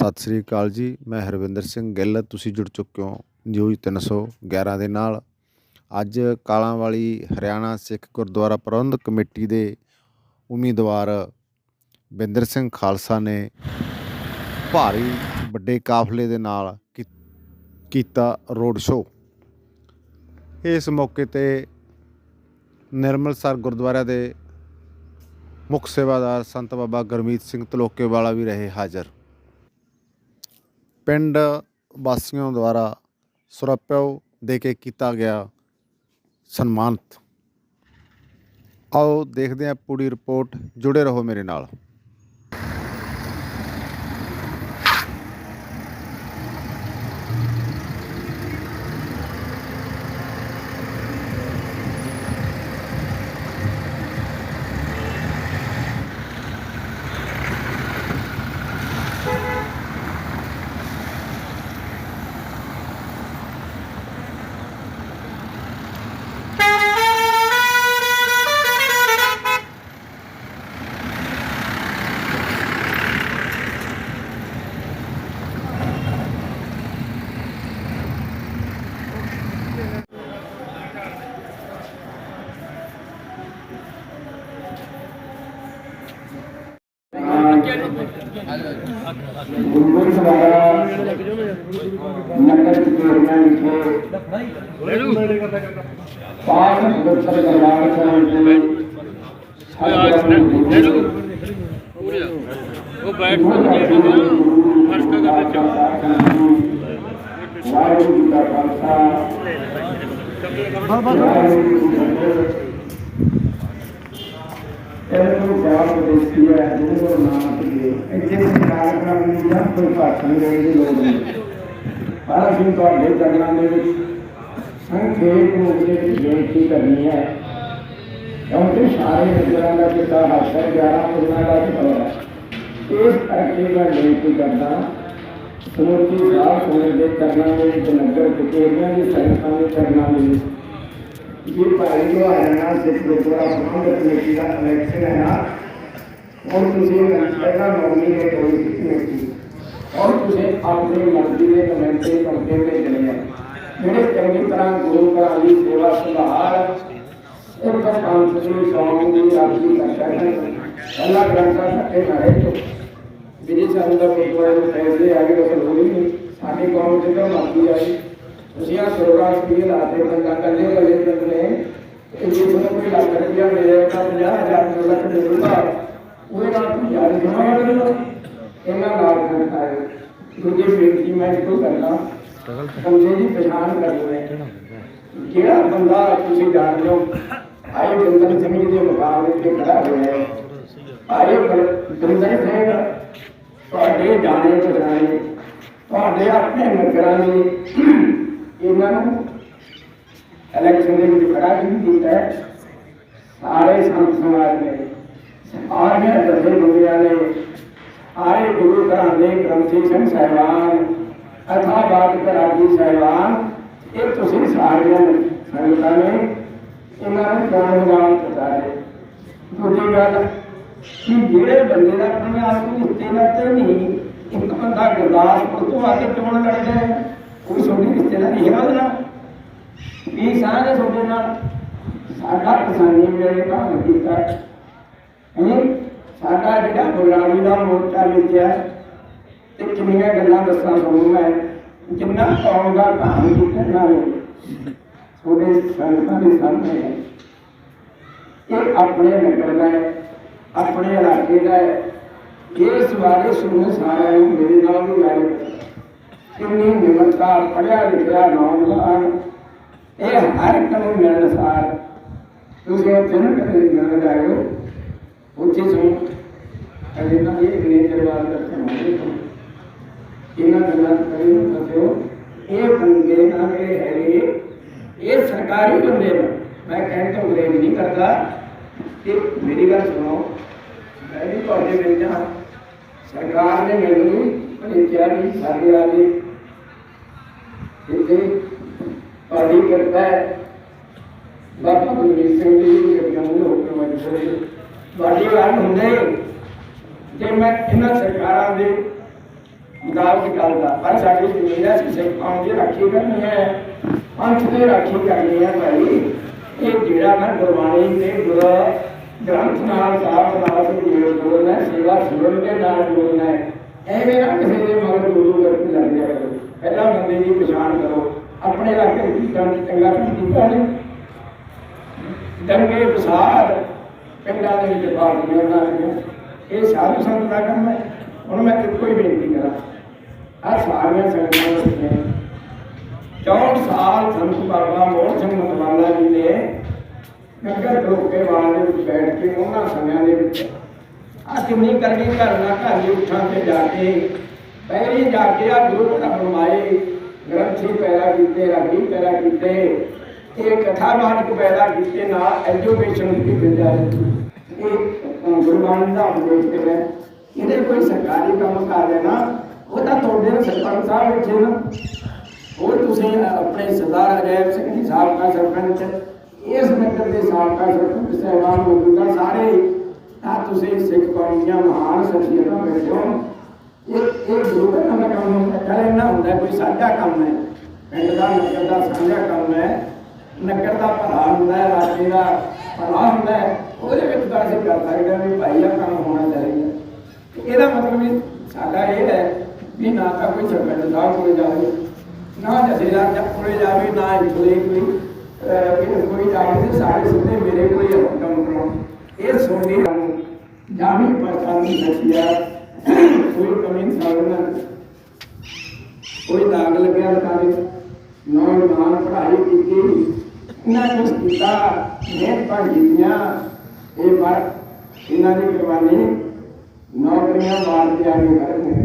ਸਤਿ ਸ੍ਰੀ ਅਕਾਲ ਜੀ, ਮੈਂ ਹਰਵਿੰਦਰ ਸਿੰਘ ਗਿੱਲ, ਤੁਸੀਂ ਜੁੜ ਚੁੱਕੇ ਹੋ ਨਿਊਜ਼ 311 ਦੇ ਨਾਲ। ਅੱਜ ਕਾਲਾਂ ਵਾਲੀ ਹਰਿਆਣਾ ਸਿੱਖ ਗੁਰਦੁਆਰਾ ਪ੍ਰਬੰਧਕ ਕਮੇਟੀ ਦੇ ਉਮੀਦਵਾਰ ਬਿੰਦਰ ਸਿੰਘ ਖਾਲਸਾ ਨੇ ਭਾਰੀ ਵੱਡੇ ਕਾਫਲੇ ਦੇ ਨਾਲ ਕੀ- ਕੀਤਾ ਰੋਡ ਸ਼ੋਅ। ਇਸ ਮੌਕੇ ਤੇ ਨਿਰਮਲ ਸਰ ਗੁਰਦੁਆਰਾ ਦੇ ਮੁੱਖ ਸੇਵਾਦਾਰ ਸੰਤ ਬਾਬਾ ਗੁਰਮੀਤ ਸਿੰਘ ਤਲੋਕੇਵਾਲਾ ਵੀ ਰਹੇ ਹਾਜ਼ਰ। ਪਿੰਡ ਵਾਸੀਆਂ ਦੁਆਰਾ ਸੁਰੱਪਿਓ ਦੇ ਕੇ ਕੀਤਾ ਗਿਆ ਸਨਮਾਨਿਤ। ਆਓ ਦੇਖਦੇ ਹਾਂ ਪੂਰੀ ਰਿਪੋਰਟ। ਜੁੜੇ ਰਹੋ ਮੇਰੇ ਨਾਲ। ਗੁਰੂ ਸਭਾ ਨਗਰ ਕੀਰਤਨ ਵਿਖੇ ਪਾਠ ਗੁਰਤਰ ਦਰਬਾਰ ਸਾਹਿਬ ਦੇ ਉਹ ਬੈਠ ਕੇ ਫਰਸ਼ ਦਾ ਵਿੱਚ ਵਾਹਿਗੁਰੂ ਜੀ ਕਾ ਖਾਲਸਾ ਵਾਹਿਗੁਰੂ ਜੀ ਕੀ ਫਤਿਹ ਇਹਨੂੰ ਜਾਣ ਦੇਸੀ ਹੈ ਜਿਹਨੂੰ ਨਾਮ ਤੇ ਇੱਥੇ ਕੋਈ ਕਾਰਜਕ੍ਰਮ ਨਹੀਂ ਜਾਂ ਕੋਈ ਭਾਸ਼ਣ ਦੇਣ ਦੀ ਲੋੜ ਨਹੀਂ। ਪਰ ਅਸੀਂ ਤੁਹਾਡੇ ਚਰਨਾਂ ਦੇ ਵਿੱਚ ਸੰਖੇਪ ਰੂਪ ਦੇ ਵਿੱਚ ਬੇਨਤੀ ਕਰਨੀ ਹੈ। ਕਿਉਂਕਿ ਸਾਰੇ ਨਜ਼ਰਾਂ ਦਾ ਜਿੱਦਾਂ ਹਾਸਰ 11 ਪੁਰਨਾ ਦਾ ਚੁਕਾਵਾ ਹੈ ਇਸ ਕਰਕੇ ਮੈਂ ਬੇਨਤੀ ਕਰਦਾ ਸਮੁੱਚੀ ਸਾਧ ਸੰਗਤ ਦੇ ਚਰਨਾਂ ਦੇ ਵਿੱਚ ਨਗਰ ਕਚੇਰੀਆਂ ਦੀ ਸੰਗਤਾਂ ਦੇ ਚਰਨਾਂ ਦੇ ਵਿੱਚ ਇਹ ਭਾਈ ਜੋ ਹਰਿਆਣਾ ਸਿੱਖ ਗੁਰਦੁਆਰਾ ਪ੍ਰਬੰਧਕ ਕਮੇਟੀ ਦਾ ਇਲੈਕਸ਼ਨ ਹੈ ਨਾ ਔਰ ਤੁਸੀਂ ਪਹਿਲਾਂ ਨੌਮੀ ਦੇ ਕੋਈ ਕਮੇਟੀ ਔਰ ਤੁਸੀਂ ਆਪਣੀ ਮਰਜ਼ੀ ਦੇ ਕਮੇਟੀ ਕਰਕੇ ਭੇਜਣੇ ਆ ਜਿਹੜੇ ਚੰਗੀ ਤਰ੍ਹਾਂ ਗੁਰੂ ਘਰਾਂ ਦੀ ਸੇਵਾ ਸੰਭਾਲ ਇੱਕ ਪੰਥ ਦੀ ਸੌਂਗ ਦੀ ਰਾਖੀ ਕਰਦਾ ਹੈ ਪਹਿਲਾ ਗ੍ਰੰਥਾ ਸੱਤੇ ਨਾਰੇ ਤੋਂ ਵਿਜੇ ਸਾਹਿਬ ਦਾ ਗੁਰਦੁਆਰੇ ਦੇ ਫੈਸਲੇ ਆ ਗਏ ਉਹ ਲੋੜੀ ਨਹੀਂ ਸਾਡੀ ਕੌਮ ਤੇ ਤਾਂ ਮਰਜ਼ੀ ਆਈ ਤੁਸੀਂ ਆ ਸਰੋਵਰ ਕੀ ਲਾਤੇ ਬੰਦਾ ਕੱਲੇ ਕੱਲੇ ਬੰਦੇ ਇਹ ਜੇ ਤੁਹਾਨੂੰ ਕੋਈ ਲੱਖ ਰੁਪਇਆ ਮਿਲੇਗਾ 50000 ਤੋਂ ਲੱਖ ਮਿਲੂਗਾ ਉਹਦੇ ਨਾਲ ਤੁਸੀਂ ਯਾਰ ਜਮਾ ਕਰ ਦਿਓ ਇਹਨਾਂ ਨਾਲ ਕਰਤਾ ਹੈ ਦੂਜੀ ਬੇਨਤੀ ਮੈਂ ਇੱਕੋ ਕਰਨਾ ਬੰਦੇ ਦੀ ਪਛਾਣ ਕਰਨੀ ਹੈ ਜਿਹੜਾ ਬੰਦਾ ਤੁਸੀਂ ਜਾਣਦੇ ਹੋ ਆਏ ਬੰਦਨ ਸਿੰਘ ਜੀ ਦੇ ਮੁਕਾਬਲੇ ਤੇ ਖੜਾ ਹੋਇਆ ਹੈ ਆਏ ਬੰਦਨ ਸਿੰਘ ਤੁਹਾਡੇ ਜਾਣੇ ਪਛਾਣੇ ਤੁਹਾਡੇ ਆਪਣੇ ਨਗਰਾਂ ਦੇ ਇਹਨਾਂ ਨੂੰ ਇਲੈਕਸ਼ਨ ਦੇ ਵਿੱਚ ਖੜਾ ਵੀ ਕੀਤਾ ਹੈ ਸਾਰੇ ਸੰਤ ਸਮਾਜ ਨੇ ਸਾਰੀਆਂ ਦਸੇ ਬੰਦਿਆਂ ਨੇ ਆਏ ਗੁਰੂ ਘਰਾਂ ਦੇ ਗ੍ਰੰਥੀ ਸਿੰਘ ਸਾਹਿਬਾਨ ਅਥਾ ਬਾਤ ਕਰਾਜੀ ਸਾਹਿਬਾਨ ਇਹ ਤੁਸੀਂ ਸਾਰੀਆਂ ਸੰਗਤਾਂ ਨੇ ਇਹਨਾਂ ਨੂੰ ਜਾਣ ਜਾਣ ਪਤਾਰੇ ਦੂਜੀ ਗੱਲ ਕਿ ਜਿਹੜੇ ਬੰਦੇ ਦਾ ਆਪਣੇ ਆਪ ਨੂੰ ਰਿਸ਼ਤੇਦਾਰ ਤੇ ਨਹੀਂ ਇੱਕ ਬੰਦਾ ਗੁਰਦਾਸਪੁਰ ਤੋਂ ਆ ਕੇ ਚੋਣ ਲੜਦਾ ਹੈ ਕੋਈ ਛੋਟੀ ਰਿਸ਼ਤੇਦਾਰ ਹੈ ਉਹਦੇ ਨਾਲ? ਵੀ ਸਾਰੇ ਤੁਹਾਡੇ ਨਾਲ ਸਾਡਾ ਕਿਸਾਨੀ ਮੇਰੇ ਕੰਮ ਕੀਤਾ ਹੈ? ਸਾਡਾ ਜਿਹੜਾ ਗੁਲਾਮੀ ਦਾ ਮੋਰਚਾ ਲਿਖਿਆ ਤੇ ਕਿੰਨੀਆਂ ਗੱਲਾਂ ਦੱਸਾਂ ਤੁਹਾਨੂੰ ਮੈਂ, ਜਿੰਨਾ ਕੌਮ ਦਾ ਕੰਮ ਕੀਤਾ ਨਾ ਤੁਹਾਡੇ ਸੰਗਤਾਂ ਦੇ ਸਾਹਮਣੇ ਇਹ ਆਪਣੇ ਨਗਰ ਦਾ ਹੈ, ਆਪਣੇ ਇਲਾਕੇ ਦਾ ਹੈ। ਇਸ ਬਾਰੇ ਸੁਣੋ ਸਾਰਿਆਂ ਨੂੰ, ਮੇਰੇ ਨਾਲ ਵੀ ਆਏ ਕਿੰਨੀ ਨਿਮਰਤਾ ਪੜਿਆ ਲਿਖਿਆ ਨੌਜਵਾਨ ਇਹ ਹਰ ਇੱਕ ਨੂੰ ਮਿਲਣਸਾਰ ਤੁਸੀਂ ਉੱਥੇ ਨਾ ਕਦੇ ਮਿਲਣ ਜਾਇਓ ਉੱਥੇ ਸੁਣ ਅਜੇ ਨਾ ਇਹ ਮੈਨੇਜਰ ਵਾਲ ਕਰਦੇ ਹੋਣਗੇ ਇਹਨਾਂ ਗੱਲਾਂ ਤੋਂ ਕਰੀ ਨੂੰ ਦੱਸਿਓ ਇਹ ਬੰਦੇ ਨਾ ਜਿਹੜੇ ਹੈਗੇ ਇਹ ਸਰਕਾਰੀ ਬੰਦੇ ਨੇ ਮੈਂ ਕਹਿਣ ਤੋਂ ਅੰਗਰੇਜ਼ ਨਹੀਂ ਕਰਦਾ ਕਿ ਮੇਰੀ ਗੱਲ ਸੁਣੋ ਮੈਂ ਵੀ ਤੁਹਾਡੇ ਵਿੱਚ ਹਾਂ ਸਰਕਾਰ ਨੇ ਮੈਨੂੰ ਭੇਜਿਆ ਵੀ ਸਾਡੇ ਵਾਲੇ ਇੱਥੇ ਤੁਹਾਡੀ ਕਿਰਪਾ ਹੈ। ਬਾਬਾ ਗੁਰਮੀਤ ਸਿੰਘ ਜੀ ਦੀ ਗੱਡੀਆਂ ਨੂੰ ਹੁਕਮ ਹੈ ਤੁਹਾਡੀ ਗੱਲ ਹੁੰਦੇ ਜੇ ਮੈਂ ਇਹਨਾਂ ਸਰਕਾਰਾਂ ਦੇ ਮੁਤਾਬਕ ਚੱਲਦਾ ਪਰ ਸਾਡੀ ਜ਼ਮੀਨ ਹੈ ਅਸੀਂ ਸਿੱਖ ਰਾਖੀ ਕਰਨੀ ਹੈ। ਪੰਥ ਦੀ ਰਾਖੀ ਕਰਨੀ ਹੈ ਭਾਈ। ਇਹ ਜਿਹੜਾ ਨਾ ਗੁਰਬਾਣੀ ਤੇ ਗੁਰ ਗ੍ਰੰਥ ਨਾਲ ਸਾਥ ਨਾਲ ਸੰਜੀਵ ਜੋੜਨਾ ਸੇਵਾ ਸੁਣਨ ਦੇ ਨਾਲ ਜੋੜਨਾ ਹੈ। ਐਵੇਂ ਨਾ ਕਿਸੇ ਦੇ ਮਗਰ ਦੂਰੂ ਕਰਕੇ ਲੱਗ ਜਾਇਆ ਪਹਿਲਾਂ ਬੰਦੇ ਦੀ ਪਛਾਣ ਕਰੋ। ਆਪਣੇ ਇਲਾਕੇ ਵਿੱਚ ਕੰਮ ਚੰਗਾ ਕੰਮ ਕੀਤਾ ਨਹੀਂ। ਦੰਗੇ ਫਸਾਦ ਪਿੰਡਾਂ ਦੇ ਵਿੱਚ ਪਾਰਟੀਆਂ ਬਣਾ ਲਈਆਂ ਇਹ ਸਾਧੂ ਸੰਤ ਦਾ ਕੰਮ ਹੈ। ਹੁਣ ਮੈਂ ਇੱਕੋ ਹੀ ਬੇਨਤੀ ਕਰਾਂ। ਆ ਸਾਰੀਆਂ ਸੰਗਤਾਂ ਵਿੱਚ 64 ਸਾਲ ਸੰਤ ਬਾਬਾ ਮੋਹਨ ਸਿੰਘ ਮਤਵਾਲਾ ਜੀ ਨੇ ਨਗਰ ਰੋਕੇ ਵਾਲ ਦੇ ਵਿੱਚ ਬੈਠ ਕੇ ਉਹਨਾਂ ਸਮਿਆਂ ਦੇ ਵਿੱਚ ਆ ਕਿੰਨੀ ਕਰਨੀ ਘਰ ਨਾ ਘਰ ਦੀ ਉੱਠਾਂ ਤੇ ਜਾ ਕੇ ਪਹਿਲੀ ਜਾ ਕੇ ਆ ਗੁਰੂ ਘਰ ਬਣਵਾਏ ਗ੍ਰੰਥੀ ਪੈਦਾ ਕੀਤੇ ਰਾਗੀ ਪੈਦਾ ਕੀਤੇ ਇਹ ਕਥਾ ਨਾਟਕ ਪੈਦਾ ਕੀਤੇ ਨਾਲ ਐਜੂਕੇਸ਼ਨ ਦੀ ਵਿਦਿਆ ਦਿੱਤੀ ਇਹ ਅਹ, ਗੁਰਬਾਣੀ ਦਾ ਉਪਦੇਸ਼ ਤੇ ਹੈ ਇਹਦੇ ਕੋਈ ਸਰਕਾਰੀ ਕੰਮ ਕਰ ਰਿਹਾ ਨਾ ਉਹ ਤਾਂ ਤੁਹਾਡੇ ਨੂੰ ਸਰਪੰਚ ਸਾਹਿਬ ਬੈਠੇ ਨਾ ਹੋਰ ਤੁਸੀਂ ਆਪਣੇ ਸਰਦਾਰ ਅਜੈਬ ਸਿੰਘ ਜੀ ਸਾਬਕਾ ਸਰਪੰਚ ਇਸ ਨਗਰ ਦੇ ਸਾਬਕਾ ਸਰਪੰਚ ਸਹਿਬਾਨ ਮੌਜੂਦਾ ਸਾਰੇ ਆ ਤੁਸੀਂ ਸਿੱਖ ਕੌਮ ਦੀਆਂ ਮਹਾਨ ਸ਼ਖਸੀਅਤਾਂ ਬੈਠੇ ਹੋ ਇਹ ਇਹ ਗੁਰੂ ਦਾ ਨਾਮ ਕੰਮ ਹੁੰਦਾ। ਕਰੇ ਨਾ ਹੁੰਦਾ ਕੋਈ ਸਾਂਝਾ ਕੰਮ ਹੈ। ਪਿੰਡ ਦਾ, ਨਗਰ ਦਾ ਸਾਂਝਾ ਕੰਮ ਹੈ। ਨਗਰ ਦਾ ਭਲਾ ਹੁੰਦਾ ਹੈ, ਰਾਜੇ ਦਾ ਭਲਾ ਹੁੰਦਾ ਹੈ। ਉਹਦੇ ਵਿੱਚ ਤਾਂ ਅਸੀਂ ਕਰ ਸਕਦੇ ਹਾਂ ਵੀ ਭਾਈ ਆ ਕੰਮ ਹੋਣਾ ਚਾਹੀਦਾ। ਇਹਦਾ ਮਤਲਬ ਵੀ ਸਾਡਾ ਇਹ ਹੈ ਵੀ ਨਾ ਤਾਂ ਕੋਈ ਸਰਪੰਚ ਸਾਹਿਬ ਕੋਲ ਜਾਵੇ, ਨਾ ਜਥੇਦਾਰ ਜੱਟ ਕੋਲੇ ਜਾਵੇ, ਨਾ ਇਥਲੇ ਕੋਈ ਕੋਈ ਜਾਵੇ ਤੇ ਸਾਰੇ ਸਿੱਧੇ ਮੇਰੇ ਕੋਲ ਹੀ ਕੰਮ ਕਰਾਉਣ। ਇਹ ਸੋਨੀ ਜਾਮੀ ਪਰਸਾਨੀ ਸੱਚਿਆ ਕੋਈ ਕਮੀ ਨਹੀਂ ਸਾਲਣਾ ਕੋਈ ਦਾਗ ਲੱਗਿਆ ਲਕਾਰੇ ਨੌਜਵਾਨ ਪੜ੍ਹਾਈ ਕੀਤੀ ਇਹਨਾਂ ਕੁਛ ਕੀਤਾ ਮਿਹਨਤ ਪੜ੍ਹੀਆਂ ਇਹ ਪਰ ਇਹਨਾਂ ਦੀ ਕੁਰਬਾਨੀ ਨੌਕਰੀਆਂ ਮਾਰ ਕੇ ਆਗੇ ਕਰਨਗੇ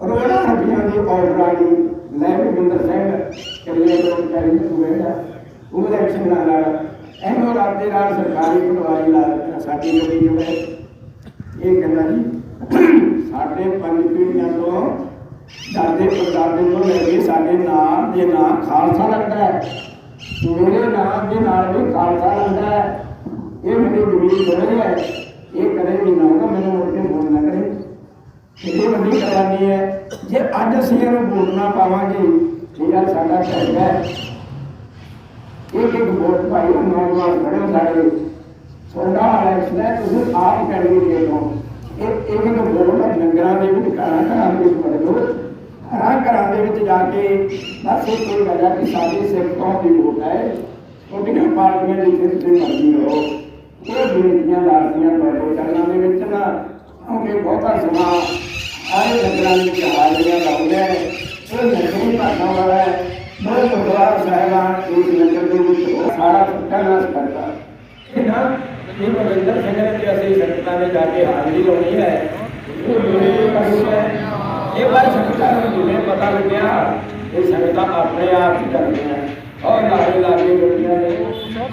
ਕਰੋੜਾਂ ਰੁਪਈਆਂ ਦੀ ਆਰਡਰ ਆ ਗਈ ਲੈ ਵੀ ਬਿੰਦਰ ਸਿੰਘ ਕਿੰਨੇ ਲੋਕ ਕਰੀ ਹੋਵੇਗਾ ਉਹ ਇਲੈਕਸ਼ਨ ਨਾਲ ਲੜ ਇਹਨੂੰ ਰਾਤੇ ਰਾਤ ਸਰਕਾਰੀ ਪਟਵਾਰੀ ਲਾ ਦਿੱਤਾ ਸਾਡੀ ਗੱਡੀ ਜੋ ਹੈ ਇਹ ਕਹਿੰਦਾ ਜੀ ਸਾਡੇ ਪੰਜ ਪੀੜ੍ਹੀਆਂ ਤੋਂ ਦਾਦੇ ਪੜਦਾਦੇ ਤੋਂ ਲੈ ਕੇ ਸਾਡੇ ਨਾਂ ਦੇ ਨਾਂ ਖਾਲਸਾ ਲੱਗਦਾ ਹੈ। ਮੇਰੇ ਨਾਂ ਦੇ ਨਾਲ ਵੀ ਖਾਲਸਾ ਲੱਗਦਾ ਹੈ। ਇਹ ਮੇਰੀ ਜ਼ਮੀਨ ਬਣੀ ਹੈ। ਇਹ ਕਦੇ ਵੀ ਨਾ ਹੋਗਾ ਮੈਨੂੰ ਮੁੜ ਕੇ ਫੋਨ ਨਾ ਕਰੇ। ਕਿੰਨੀ ਵੱਡੀ ਕਰਾਨੀ ਹੈ। ਜੇ ਅੱਜ ਅਸੀਂ ਇਹਨੂੰ ਵੋਟ ਨਾ ਪਾਵਾਂਗੇ, ਇਹ ਗੱਲ ਸਾਡਾ ਫੈਸਲਾ ਹੈ। ਇੱਕ ਇੱਕ ਵੋਟ ਭਾਈ ਨੌਜਵਾਨ ਖੜੇ ਹੋ ਸਾਡੇ। ਤੁਹਾਡਾ ਇਲੈਕਸ਼ਨ ਹੈ, ਤੁਸੀਂ ਆਪ ਕੈਂਡੀਡੇਟ ਹੋ। ਇੱਕ ਇੱਕ ਇੱਕ ਵੋਟ ਨਗਰਾਂ ਦੇ ਵਿੱਚ ਘਰਾਂ ਘਰਾਂ ਦੇ ਵਿੱਚ ਵੜ ਲਓ ਘਰਾਂ ਘਰਾਂ ਦੇ ਵਿੱਚ ਜਾ ਕੇ ਬਸ ਇਹ ਕੋਈ ਗੱਲ ਹੈ ਕਿ ਸਾਡੀ ਸਿੱਖ ਕੌਮ ਦੀ ਵੋਟ ਹੈ ਛੋਟੀਆਂ ਪਾਰਟੀਆਂ ਦੀ ਜਿੱਥੇ ਤੁਸੀਂ ਮਰਜ਼ੀ ਹੋ ਇਹ ਬੇਨਤੀਆਂ ਲਾਜ਼ਮੀਆਂ ਤੁਹਾਡੇ ਚਰਨਾਂ ਦੇ ਵਿੱਚ ਨਾ ਕਿਉਂਕਿ ਬਹੁਤਾ ਸਮਾਂ ਆਏ ਨਗਰਾਂ ਵਿੱਚ ਹਾਜ਼ਰੀਆਂ ਲਾਉਂਦੇ ਨੇ ਇਹ ਨਗਰੀ ਭਾਸ਼ਾ ਵਾਲਾ ਹੈ ਬਹੁਤ ਗੁਰਦੁਆਰਾ ਸਾਹਿਬਾਨ ਇਸ ਨਗਰ ਦੇ ਵਿੱਚ ਉਹ ਸਾਰਾ ਟੁੱਟਾ ਨਾਸ ਕਰਦਾ ਇਹ ਨਾ ਇਹ ਬਲਵਿੰਦਰ ਸਿੰਘ ਨੇ ਕਿ ਅਸੀਂ ਸੰਗਤਾਂ ਦੇ ਜਾ ਕੇ ਹਾਜ਼ਰੀ ਲਾਉਣੀ ਹੈ ਇਹ ਮੇਰੇ ਕਰੀ ਹੈ ਇਹ ਵਾਰ ਸੰਗਤਾਂ ਨੂੰ ਜਿਵੇਂ ਪਤਾ ਲੱਗਿਆ ਇਹ ਸੰਗਤਾਂ ਆਪਣੇ ਆਪ ਹੀ ਕਰਦੀਆਂ ਔਰ ਲਾਗੇ ਲਾਗੇ ਗੱਡੀਆਂ ਨੇ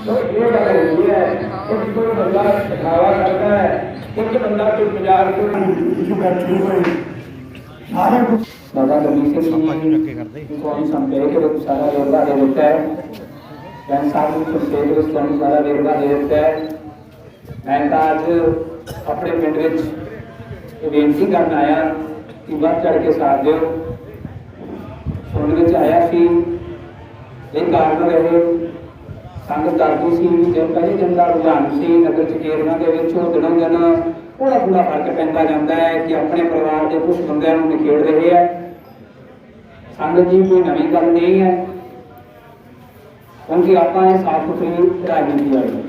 ਸੋ ਇਹ ਗੱਲ ਹੁੰਦੀ ਹੈ ਕਿ ਕੋਈ ਬੰਦਾ ਦਿਖਾਵਾ ਕਰਦਾ ਹੈ ਇੱਕ ਬੰਦਾ ਕੋਈ ਬਾਜ਼ਾਰ ਤੋਂ ਜੋ ਬੈਠੇ ਹੋਏ ਸਾਰੇ ਕੁਝ ਬਾਬਾ ਗਰਮੀ ਸਿੰਘ ਜੀ ਕੋਈ ਸੰਪੇ ਕਿ ਸਾਰਾ ਯੋਗਾ ਦੇ ਦਿੱਤਾ ਹੈ ਜਨ ਸਾਹਿਬ ਨੂੰ ਪ੍ਰਸੇਦ ਵਿੱਚ ਸਾਰਾ ਵੇਰਵਾ ਦੇ ਦਿੱਤਾ ਹੈ। ਮੈਂ ਤਾਂ ਅੱਜ ਆਪਣੇ ਪਿੰਡ ਵਿੱਚ ਬੇਨਤੀ ਕਰਨ ਆਇਆ ਕਿ ਵੱਧ ਚੜ ਕੇ ਸਾਥ ਦਿਓ। ਸੁਣਨ ਵਿੱਚ ਆਇਆ ਸੀ। ਇਹ ਕਾਰਨ ਰਹੇ ਸੰਗਤ ਕਰਦੀ ਸੀ ਵੀ ਦਿਨ ਪਹਿਲੇ ਦਿਨ ਦਾ ਰੁਝਾਨ ਸੀ, ਨਗਰ ਚਕੇਰਨਾ ਦੇ ਵਿੱਚ ਉਹ ਦਿਨੋਂ ਦਿਨ ਥੋੜਾ ਥੋੜਾ ਫ਼ਰਕ ਪੈਂਦਾ ਜਾਂਦਾ ਹੈ ਕਿ ਆਪਣੇ ਪਰਿਵਾਰ ਦੇ ਕੁਝ ਬੰਦਿਆਂ ਨੂੰ ਨਿਖੇੜ ਰਹੇ ਆ ਸੰਗਤ ਜੀ, ਕੋਈ ਨਵੀਂ ਗੱਲ ਨਹੀਂ ਹੈ। ਕਿਉਂਕਿ ਆਪਾਂ ਇਹ ਸਾਫ਼ ਸੁਥਰੀ ਰਾਜਨੀਤੀ ਵਾਲੀ।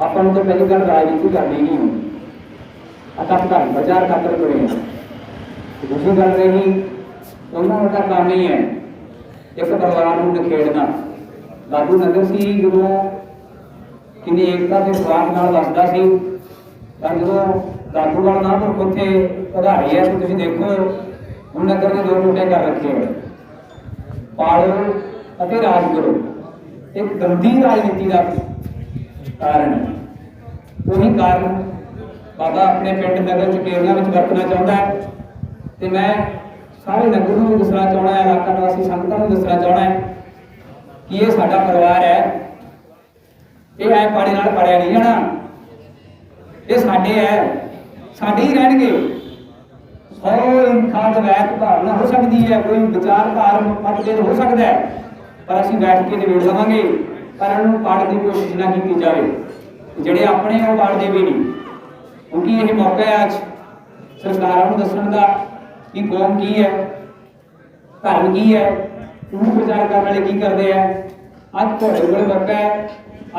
ਆਪਾਂ ਨੂੰ ਤਾਂ ਪਹਿਲੀ ਗੱਲ ਰਾਜਨੀਤੀ ਕਰਨੀ ਨਹੀਂ ਹੁੰਦੀ। ਆਪਾਂ ਧਰਮ ਪ੍ਰਚਾਰ ਖਾਤਰ ਕਰੇ ਹਾਂ। ਤੇ ਦੂਸਰੀ ਗੱਲ ਰਹੀ ਉਹਨਾਂ ਦਾ ਕੰਮ ਹੀ ਹੈ ਇੱਕ ਪਰਿਵਾਰ ਨੂੰ ਨਿਖੇੜਨਾ। ਲਾਗੂ ਨਗਰ ਸੀ ਜਦੋਂ ਕਿੰਨੀ ਏਕਤਾ ਤੇ ਸਵਾਦ ਨਾਲ ਵਸਦਾ ਸੀ, ਤਾਂ ਜਦੋਂ ਲਾਗੂ ਵਾਲਾ ਨਾ ਨਾਮਪੁਰ ਉੱਥੇ ਵਧਾਈ ਹੈ ਤੇ ਤੁਸੀਂ ਦੇਖੋ, ਹੁਣ ਨਗਰ ਨੇ ਦੋ ਟੋਟੇ ਕਰ ਰੱਖੇ ਪਾਲੋ ਅਤੇ ਰਾਜ ਕਰੋ। ਇੱਕ ਗੰਦੀ ਰਾਜਨੀਤੀ ਦਾ ਕਾਰਨ। ਉਹੀ ਕਾਰਨ ਬਾਬਾ ਆਪਣੇ ਪਿੰਡ ਨਗਰ ਚਕੇਰੀਆਂ ਵਿੱਚ ਵਰਤਣਾ ਚਾਹੁੰਦਾ ਹੈ। ਤੇ ਮੈਂ ਸਾਰੇ ਨਗਰ ਨੂੰ ਦੱਸਣਾ ਚਾਹੁੰਦਾ ਹਾਂ, ਇਲਾਕਾ ਨਿਵਾਸੀ ਸੰਗਤਾਂ ਨੂੰ ਦੱਸਣਾ ਚਾਹੁੰਦਾ ਹੈ ਕਿ ਇਹ ਸਾਡਾ ਪਰਿਵਾਰ ਹੈ। ਇਹ ਐ ਪਾੜੇ ਨਾਲ ਪੜਿਆ ਨਹੀਂ ਜਾਣਾ। ਇਹ ਸਾਡੇ ਹੈ। ਸਾਡੇ ਹੀ ਰਹਿਣਗੇ। ਸੌ ਇਨਸਾਨ ਵੈਤ ਭਾਵਨਾ ਹੋ ਸਕਦੀ ਹੈ, ਕੋਈ ਵਿਚਾਰਧਾਰ ਮਤਭੇਦ ਹੋ ਸਕਦਾ ਹੈ। ਪਰ ਅਸੀਂ ਬੈਠ ਕੇ ਨਿਬੇੜ ਲਵਾਂਗੇ ਪਰ ਇਹਨਾਂ ਨੂੰ ਪਾੜਨ ਦੀ ਕੋਸ਼ਿਸ਼ ਨਾ ਕੀਤੀ ਜਾਵੇ। ਜਿਹੜੇ ਆਪਣੇ ਆ ਉਹ ਪਾੜਦੇ ਵੀ ਨਹੀਂ। ਕਿਉਂਕਿ ਇਹ ਮੌਕਾ ਹੈ ਅੱਜ ਸਰਕਾਰਾਂ ਨੂੰ ਦੱਸਣ ਦਾ ਕਿ ਕੌਮ ਕੀ ਹੈ, ਧਰਮ ਕੀ ਹੈ ਉਹਨੂੰ ਪ੍ਰਚਾਰ ਕਰਨ ਵਾਲੇ ਕੀ ਕਰਦੇ ਆ। ਅੱਜ ਤੁਹਾਡੇ ਕੋਲ ਮੌਕਾ ਹੈ,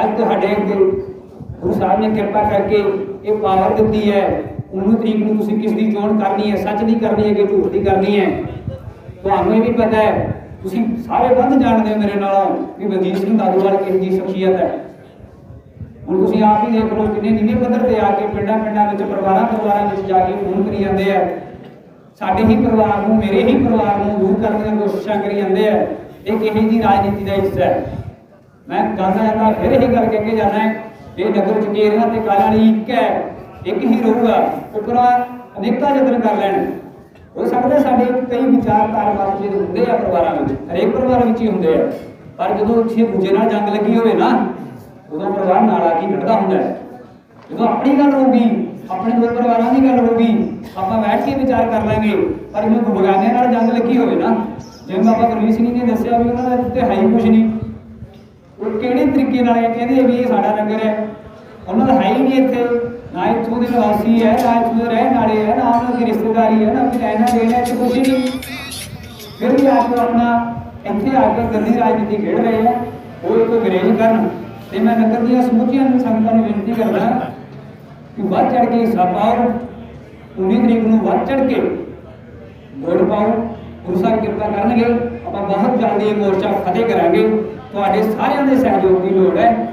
ਅੱਜ ਤੁਹਾਡੇ ਗੁਰੂ ਸਾਹਿਬ ਨੇ ਕਿਰਪਾ ਕਰਕੇ ਇਹ ਪਾਵਰ ਦਿੱਤੀ ਹੈ। 19 ਤਰੀਕ ਨੂੰ ਤੁਸੀਂ ਕਿਸ ਦੀ ਚੋਣ ਕਰਨੀ ਹੈ, ਸੱਚ ਦੀ ਕਰਨੀ ਹੈ ਕਿ ਝੂਠ ਦੀ ਕਰਨੀ ਹੈ? ਤੁਹਾਨੂੰ ਇਹ ਵੀ ਪਤਾ ਹੈ ਤੁਸੀਂ ਸਾਰੇ ਵੱਧ ਜਾਣਦੇ ਹੋ ਮੇਰੇ ਨਾਲ ਕਿ ਵਜੀਰ ਸਿੰਘ ਦਾਦੂਵਾਲ ਕਿਸ ਦੀ ਸ਼ਖਸੀਅਤ ਹੈ। ਹੁਣ ਤੁਸੀਂ ਆਪ ਹੀ ਦੇਖ ਲਓ ਕਿੰਨੇ ਨੀਵੇਂ ਪੱਧਰ ਤੇ ਆ ਕੇ ਪਿੰਡਾਂ ਪਿੰਡਾਂ ਵਿੱਚ ਪਰਿਵਾਰਾਂ ਪਰਿਵਾਰਾਂ ਵਿੱਚ ਜਾ ਕੇ ਫੋਨ ਕਰੀ ਜਾਂਦੇ ਆ। ਸਾਡੇ ਹੀ ਪਰਿਵਾਰ ਨੂੰ, ਮੇਰੇ ਹੀ ਪਰਿਵਾਰ ਨੂੰ ਦੂਰ ਕਰਨ ਦੀਆਂ ਕੋਸ਼ਿਸ਼ਾਂ ਕਰੀ ਜਾਂਦੇ ਆ। ਇਹ ਕਿਹੋ ਦੀ ਰਾਜਨੀਤੀ ਦਾ ਹਿੱਸਾ ਹੈ? ਮੈਂ ਕਹਿੰਦਾ ਜਾਂਦਾ ਫਿਰ ਇਹ ਗੱਲ ਕਹਿ ਕੇ ਜਾਣਾ ਇਹ ਨਗਰ ਚਕੇਰੀਆਂ ਤੇ ਕਾਲਾਂ ਵਾਲੀ ਇੱਕ ਹੈ, ਇੱਕ ਹੀ ਰਹੂਗਾ। ਉਪਰਾ ਅਨੇਕਾਂ ਯਤਨ ਕਰ ਲੈਣ। ਹੋ ਸਕਦਾ ਸਾਡੇ ਕਈ ਵਿਚਾਰਧਾਰ ਮਤਭੇਦ ਹੁੰਦੇ ਆ ਪਰਿਵਾਰਾਂ ਵਿੱਚ, ਹਰੇਕ ਪਰਿਵਾਰ ਵਿੱਚ ਹੀ ਹੁੰਦੇ ਆ। ਪਰ ਜਦੋਂ ਕਿਸੇ ਦੂਜੇ ਨਾਲ ਜੰਗ ਲੱਗੀ ਹੋਵੇ ਨਾ, ਉਦੋਂ ਪਰਿਵਾਰ ਨਾਲ ਆ ਕੇ ਖੜਦਾ ਹੁੰਦਾ ਹੈ। ਜਦੋਂ ਆਪਣੀ ਗੱਲ ਹੋਊਗੀ ਆਪਣੇ ਦੋ ਪਰਿਵਾਰਾਂ ਦੀ ਗੱਲ ਹੋਊਗੀ ਆਪਾਂ ਬੈਠ ਕੇ ਵਿਚਾਰ ਕਰ ਲਾਂਗੇ। ਪਰ ਜਦੋਂ ਬਗਾਨਿਆਂ ਨਾਲ ਜੰਗ ਲੱਗੀ ਹੋਵੇ ਨਾ, ਜਿਵੇਂ ਬਾਬਾ ਗੁਰਮੀਤ ਸਿੰਘ ਜੀ ਨੇ ਦੱਸਿਆ ਵੀ ਉਹਨਾਂ ਦਾ ਉੱਤੇ ਹੈ ਹੀ ਕੁਝ ਨਹੀਂ। ਉਹ ਕਿਹੜੇ ਤਰੀਕੇ ਨਾਲ ਇਹ ਕਹਿੰਦੇ ਵੀ ਇਹ ਸਾਡਾ ਲੰਗਰ ਹੈ? ਉਹਨਾਂ ਦਾ ਹੈ ਹੀ ਨਹੀਂ ਇੱਥੇ। ਨਾ ਇੱਥੋਂ ਦੇ ਨਿਵਾਸੀ ਹੈ ਨਾ ਇੱਥੋਂ ਦੇ ਰਹਿਣ ਵਾਲੇ ਹੈ ਨਾ ਉਹਨਾਂ ਦੀ ਰਿਸ਼ਤੇਦਾਰੀ ਹੈ ਨਾ ਕੋਈ ਲੈਣਾ ਦੇਣਾ ਇੱਥੇ ਕੁਝ ਨਹੀਂ ਫਿਰ ਵੀ ਆਪ ਆਪਣਾ ਇੱਥੇ ਆ ਕੇ ਗੰਦੀ ਰਾਜਨੀਤੀ ਖੇਡ ਰਹੇ ਆ ਉਹ ਇੱਕ ਗਰੇਜ ਕਰਨ। ਤੇ ਮੈਂ ਨਗਰ ਦੀਆਂ ਸਮੁੱਚੀਆਂ ਸੰਗਤਾਂ ਨੂੰ ਬੇਨਤੀ ਕਰਦਾ ਕਿ ਵੱਧ ਚੜ ਕੇ ਹਿੱਸਾ ਪਾਓ 19 ਤਰੀਕ ਨੂੰ ਵੱਧ ਚੜ ਕੇ ਵੋਟ ਪਾਓ, ਗੁਰੂ ਸਾਹਿਬ ਕਿਰਪਾ ਕਰਨਗੇ, ਆਪਾਂ ਬਹੁਤ ਜਲਦੀ ਇਹ ਮੋਰਚਾ ਫਤਿਹ ਕਰਾਂਗੇ। ਤੁਹਾਡੇ ਸਾਰਿਆਂ ਦੇ ਸਹਿਯੋਗ ਦੀ ਲੋੜ ਹੈ।